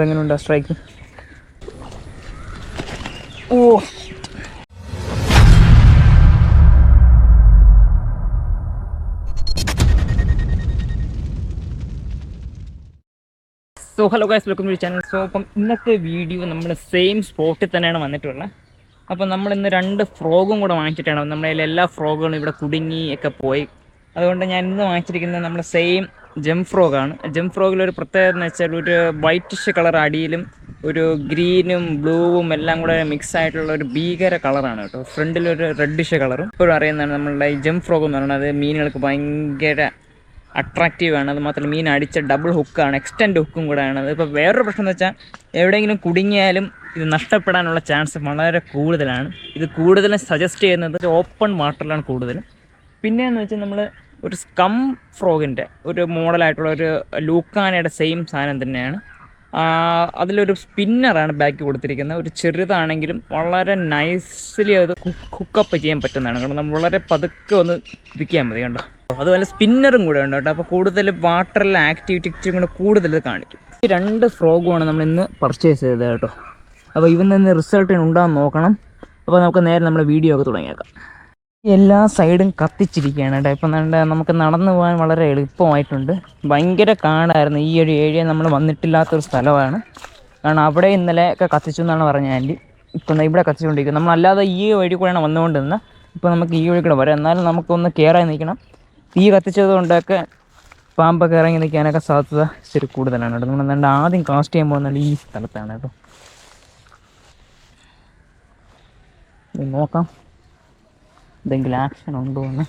എങ്ങനെയുണ്ട് strike oh so hello guys welcome to channel so അപ്പം ഇന്നത്തെ വീഡിയോ നമ്മൾ സെയിം സ്പോട്ടിൽ തന്നെയാണ് വന്നിട്ടുള്ളത്. അപ്പം നമ്മൾ ഇന്ന് രണ്ട് ഫ്രോഗും കൂടെ വാങ്ങിച്ചിട്ടാണ്. നമ്മുടെ എല്ലാ ഫ്രോഗുകളും ഇവിടെ കുടുങ്ങി ഒക്കെ പോയി. അതുകൊണ്ട് ഞാൻ ഇന്ന് വാങ്ങിച്ചിരിക്കുന്നത് നമ്മൾ സെയിം ജം ഫ്രോഗാണ് ജം ഫ്രോഗിൽ ഒരു പ്രത്യേകത എന്ന് വെച്ചാൽ ഒരു വൈറ്റിഷ് കളർ അടിയിലും ഒരു ഗ്രീനും ബ്ലൂവും എല്ലാം കൂടെ മിക്സ് ആയിട്ടുള്ള ഒരു ഭീകര കളറാണ് കേട്ടോ. ഫ്രണ്ടിൽ ഒരു റെഡിഷ് കളറും ഇപ്പോഴും അറിയുന്നതാണ് നമ്മളുടെ ഈ ജം ഫ്രോഗ് എന്ന് പറയുന്നത് മീനുകൾക്ക് ഭയങ്കര അട്രാക്റ്റീവ് ആണ്. അത് മാത്രമല്ല മീൻ അടിച്ച ഡബിൾ ഹുക്കാണ് എക്സ്റ്റൻഡ് ഹുക്കും കൂടെയാണ് ഇപ്പോൾ വേറൊരു പ്രശ്നം എന്ന് വെച്ചാൽ എവിടെയെങ്കിലും കുടുങ്ങിയാലും ഇത് നഷ്ടപ്പെടാനുള്ള ചാൻസ് വളരെ കൂടുതലാണ്. ഇത് കൂടുതലും സജസ്റ്റ് ചെയ്യുന്നത് ഓപ്പൺ വാട്ടറിലാണ് കൂടുതലും. പിന്നെയെന്ന് വെച്ചാൽ നമ്മൾ ഒരു സ്കം ഫ്രോഗിന്റെ ഒരു മോഡലായിട്ടുള്ള ഒരു ലൂക്കാനയുടെ സെയിം സാധനം തന്നെയാണ്. അതിലൊരു സ്പിന്നറാണ് ബാക്ക് കൊടുത്തിരിക്കുന്നത്. ഒരു ചെറുതാണെങ്കിലും വളരെ നൈസ്ലി അത് കുക്കപ്പ് ചെയ്യാൻ പറ്റുന്നതാണ്. കാരണം നമ്മൾ വളരെ പതുക്കെ ഒന്ന് ഇരിക്കാൻ മതി കണ്ടോ? അതുപോലെ സ്പിന്നറും കൂടെ ഉണ്ട് കേട്ടോ. അപ്പോൾ കൂടുതൽ വാട്ടറിലെ ആക്ടിവിറ്റി കൂടെ കൂടുതൽ കാണിക്കും. ഈ രണ്ട് ഫ്രോഗുമാണ് നമ്മൾ ഇന്ന് പർച്ചേസ് ചെയ്തത് കേട്ടോ. അപ്പോൾ ഇവൻ നിന്ന് റിസൾട്ട് ഉണ്ടാകാൻ നോക്കണം. അപ്പോൾ നമുക്ക് നേരെ നമ്മുടെ വീഡിയോ ഒക്കെ തുടങ്ങിയേക്കാം. എല്ലാ സൈഡും കത്തിച്ചിരിക്കുകയാണ് കേട്ടോ. ഇപ്പം നമുക്ക് നടന്നു പോകാൻ വളരെ എളുപ്പമായിട്ടുണ്ട്. ഭയങ്കര കാടായിരുന്നു. ഈ ഒരു ഏരിയ നമ്മൾ വന്നിട്ടില്ലാത്തൊരു സ്ഥലമാണ്. കാരണം അവിടെ ഇന്നലെ ഒക്കെ കത്തിച്ചു എന്നാണ് പറഞ്ഞ ആന്റി. ഇപ്പം ഇവിടെ കത്തിച്ചുകൊണ്ടിരിക്കുന്നത് നമ്മളല്ലാതെ ഈ വഴി കൂടെയാണ് വന്നുകൊണ്ടിരുന്നത്. ഇപ്പോൾ നമുക്ക് ഈ വഴി കൂടെ വരാം. എന്നാലും നമുക്കൊന്ന് കയറാൻ നിൽക്കണം. തീ കത്തിച്ചത് കൊണ്ടൊക്കെ പാമ്പൊക്കെ ഇറങ്ങി നിൽക്കാനൊക്കെ സാധ്യത ഇച്ചിരി കൂടുതലാണ് കേട്ടോ. നമ്മൾ എന്താണ്ട് ആദ്യം കാസ്റ്റ് ചെയ്യാൻ പോകുന്നത് ഈ സ്ഥലത്താണ് കേട്ടോ. നോക്കാം. എന്തെങ്കിലും ആക്ഷൻ ഉണ്ടോ എന്ന്.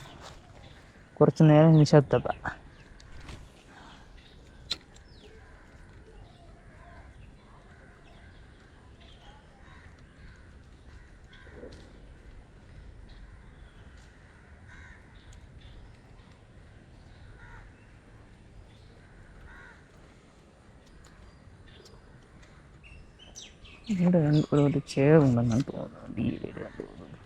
കുറച്ച് നേരം നിശബ്ദത ഇവിടെ ഒരു ഉണ്ടെന്നാണ് തോന്നുന്നത് ഈ ഏരിയ തോന്നുന്നു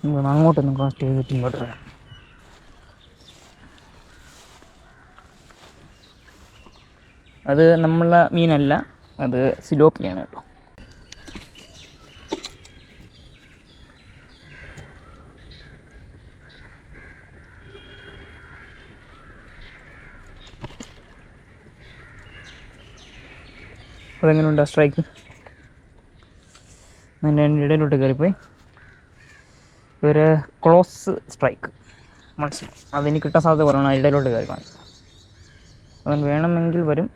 നമുക്ക് അങ്ങോട്ടൊന്നും കാസ്റ്റ് ചെയ്തിട്ട് ഇങ്ങോട്ട് വരാം അത് നമ്മളെ മീനല്ല അത് സിലോപ്പിയാണ് കേട്ടോ. അതെങ്ങനെയുണ്ട് സ്ട്രൈക്ക് അതിന്റെ ഇടയിലോട്ട് കയറിപ്പോയി ഒരു ക്ലോസ് സ്ട്രൈക്ക്. മനസ്സിലായി അതിന് കിട്ടാൻ സാധ്യത കുറവാണ്. ഇടയിലോട്ട് കയറി കാണിച്ചു അവൻ വേണമെങ്കിൽ വരും.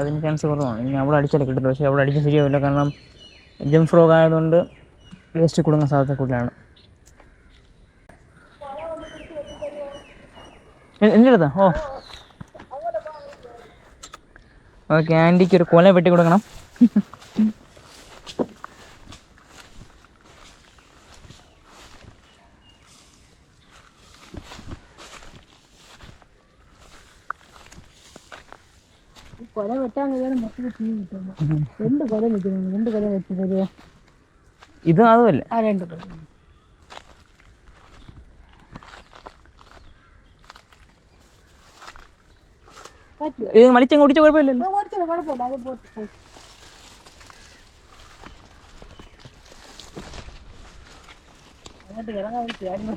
അതിന് ചാൻസ് കുറവാണ്. ഇനി അവിടെ അടിച്ചാലേ കിട്ടില്ല പക്ഷേ അവിടെ അടിക്കാൻ ശരിയാവില്ല. കാരണം ജം ഫ്രോഗ് ആയതുകൊണ്ട് വേസ്റ്റ് കൊടുക്കാൻ സാധ്യത കൂടുതലാണ്. എന്റെ ഓ. ഓക്കെ ആന്റിക്ക് ഒരു കൊല വെട്ടി കൊടുക്കണം കൊല വെട്ടാൻ കഴിയാതെ മൊത്തത്തിൽ തീ കിട്ടുന്നു. രണ്ട് കൊല നിൽക്കുന്നു രണ്ട് കൊല വെച്ച് തരുമോ ഇത് അതുമല്ല. ആ രണ്ട് കൊല. ഇത് മലിച്ചങ്ങ് ഓടിച്ച കുഴപ്പമില്ലല്ലോ. കുഴപ്പമില്ല. അത് പോട്ടെ. അങ്ങോട്ട് ഇറങ്ങാൻ വിളിച്ചായിരുന്നു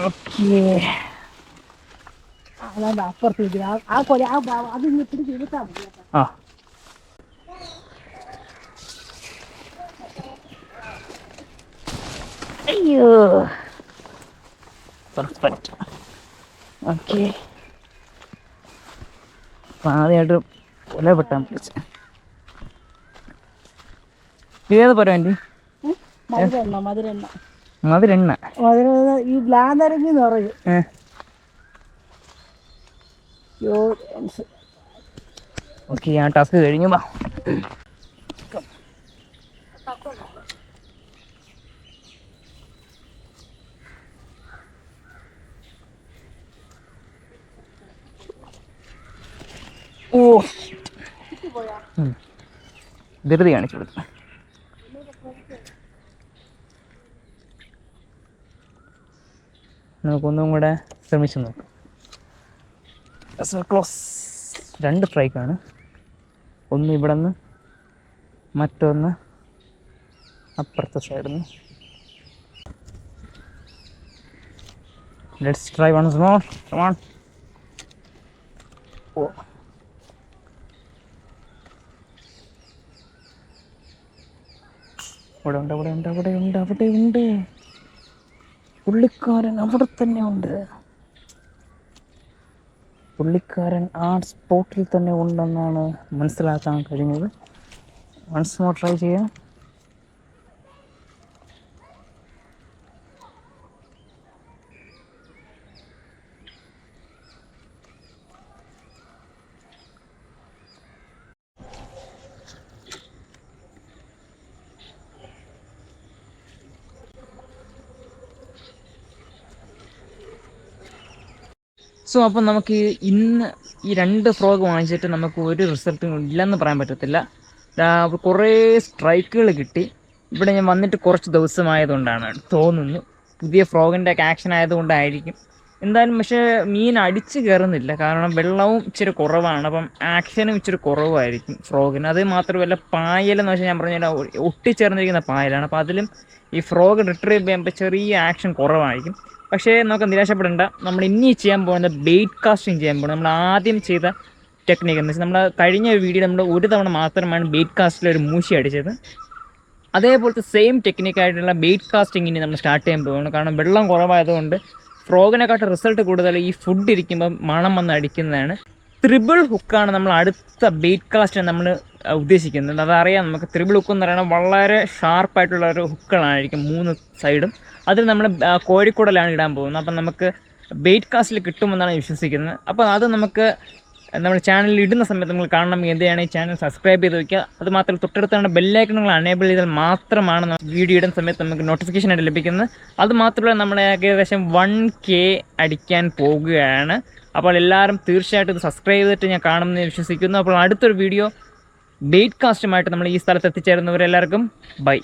ഓക്കേ അതാണ്ട് അപ്പുറത്ത്. ആ- കൊല ആ അത് പിടിച്ച് മതി. ആ. അയ്യോ. പെർഫെക്റ്റ് ഓക്കെ ആദ്യമായിട്ട് കൊല പെട്ടാൻ വിളിച്ചു. ഇതേത് പോരാ വേണ്ടി? മധുരെണ്ണ മധുരെണ്ണ. മധുര ഈ ബ്ലാന്തരങ്ങി എന്ന് പറയും. ഓക്കെ ഞാൻ ടാസ്ക് കഴിഞ്ഞു വാ. ധൃതി കാണിച്ചു കൊടുത്തു. നമുക്കൊന്നും കൂടെ ശ്രമിച്ചു നോക്കാം. ക്ലോസ്. രണ്ട് സ്ട്രൈക്കാണ്. ഒന്ന് ഇവിടെ നിന്ന് മറ്റൊന്ന് അപ്പുറത്തെ സൈഡിൽ നിന്ന് let's try once more come on oh. അവിടെ ഉണ്ട് അവിടെ ഉണ്ട് അവിടെ ഉണ്ട് അവിടെ ഉണ്ട് പുള്ളിക്കാരൻ അവിടെ തന്നെ ഉണ്ട്. പുള്ളിക്കാരൻ ആ സ്പോട്ടിൽ തന്നെ ഉണ്ടെന്നാണ് മനസ്സിലാക്കാൻ കഴിഞ്ഞത്. വൺസ് മോർ ട്രൈ ചെയ്യാം. സോ അപ്പം നമുക്ക് ഇന്ന് ഈ രണ്ട് ഫ്രോഗ് വാങ്ങിച്ചിട്ട് നമുക്ക് ഒരു റിസൾട്ടും ഇല്ലെന്ന് പറയാൻ പറ്റത്തില്ല. കുറേ സ്ട്രൈക്കുകൾ കിട്ടി. ഇവിടെ ഞാൻ വന്നിട്ട് കുറച്ച് ദിവസമായതുകൊണ്ടാണ് തോന്നുന്നു. പുതിയ ഫ്രോഗിന്റെ ഒക്കെ ആക്ഷൻ ആയതുകൊണ്ടായിരിക്കും. എന്തായാലും പക്ഷേ മീൻ അടിച്ച് കയറുന്നില്ല. കാരണം വെള്ളവും ഇച്ചിരി കുറവാണ്. അപ്പം ആക്ഷനും ഇച്ചിരി കുറവായിരിക്കും ഫ്രോഗിന് അത് മാത്രമല്ല പായലെന്ന് വെച്ചാൽ ഞാൻ പറഞ്ഞ ഒട്ടിച്ചേർന്നിരിക്കുന്ന പായലാണ്. അപ്പോൾ അതിലും ഈ ഫ്രോഗ് റിട്രീവ് ചെയ്യുമ്പോൾ ചെറിയ ആക്ഷൻ കുറവായിരിക്കും. പക്ഷേ നമുക്ക് നിരാശപ്പെടേണ്ട. നമ്മൾ ഇനി ചെയ്യാൻ പോകുന്നത് ബെയ്റ്റ് കാസ്റ്റിംഗ് ചെയ്യാൻ പോകുന്നത് നമ്മൾ ആദ്യം ചെയ്ത ടെക്നിക്ക് എന്ന് വെച്ചാൽ നമ്മൾ കഴിഞ്ഞ വീഡിയോ നമ്മൾ ഒരു തവണ മാത്രമാണ് ബെയ്റ്റ് കാസ്റ്റിൽ ഒരു മൂശി അടിച്ചത്. അതേപോലത്തെ സെയിം ടെക്നിക്കായിട്ടുള്ള ബെയ്റ്റ് കാസ്റ്റിംഗ് ഇനി നമ്മൾ സ്റ്റാർട്ട് ചെയ്യാൻ പോകുന്നു കാരണം വെള്ളം കുറവായതുകൊണ്ട് ഫ്രോഗിനെക്കാട്ടും റിസൾട്ട് കൂടുതൽ ഈ ഫുഡ് ഇരിക്കുമ്പോൾ മണം വന്ന് അടിക്കുന്നതാണ്. ത്രിബിൾ ഹുക്കാണ് നമ്മൾ അടുത്ത ബെയ്റ്റ് കാസ്റ്റ് നമ്മൾ ഉദ്ദേശിക്കുന്നത്. അതറിയാം നമുക്ക് ത്രിബിൾ ഹുക്ക് എന്ന് പറയുന്നത് വളരെ ഷാർപ്പായിട്ടുള്ള ഒരു ഹുക്കുകളായിരിക്കും മൂന്ന് സൈഡും അതിൽ നമ്മൾ കോഴിക്കൂടലാണ് ഇടാൻ പോകുന്നത്. അപ്പം നമുക്ക് ബെയ്റ്റ് കാസ്റ്റിൽ കിട്ടുമെന്നാണ് വിശ്വസിക്കുന്നത്. അപ്പോൾ അത് നമുക്ക് നമ്മുടെ ചാനലിൽ ഇടുന്ന സമയത്ത് നിങ്ങൾ കാണണം. എന്തെയാണ് ഈ ചാനൽ സബ്സ്ക്രൈബ് ചെയ്ത് വയ്ക്കുക അത് മാത്രമല്ല തൊട്ടടുത്താണ് ബെല്ലൈക്കണുകൾ അനേബിൾ ചെയ്താൽ മാത്രമാണ് വീഡിയോ ഇടുന്ന സമയത്ത് നമുക്ക് നോട്ടിഫിക്കേഷൻ ആയിട്ട് ലഭിക്കുന്നത്. അത് മാത്രമല്ല നമ്മൾ ഏകദേശം വൺ കെ അടിക്കാൻ പോകുകയാണ്. അപ്പോൾ എല്ലാവരും തീർച്ചയായിട്ടും സബ്സ്ക്രൈബ് ചെയ്തിട്ട് ഞാൻ കാണുമെന്ന് വിശ്വസിക്കുന്നു. അപ്പോൾ അടുത്തൊരു വീഡിയോ ബെയ്റ്റ് കാസ്റ്റുമായിട്ട് നമ്മൾ ഈ സ്ഥലത്ത് എത്തിച്ചേരുന്നവരെല്ലാവർക്കും ബൈ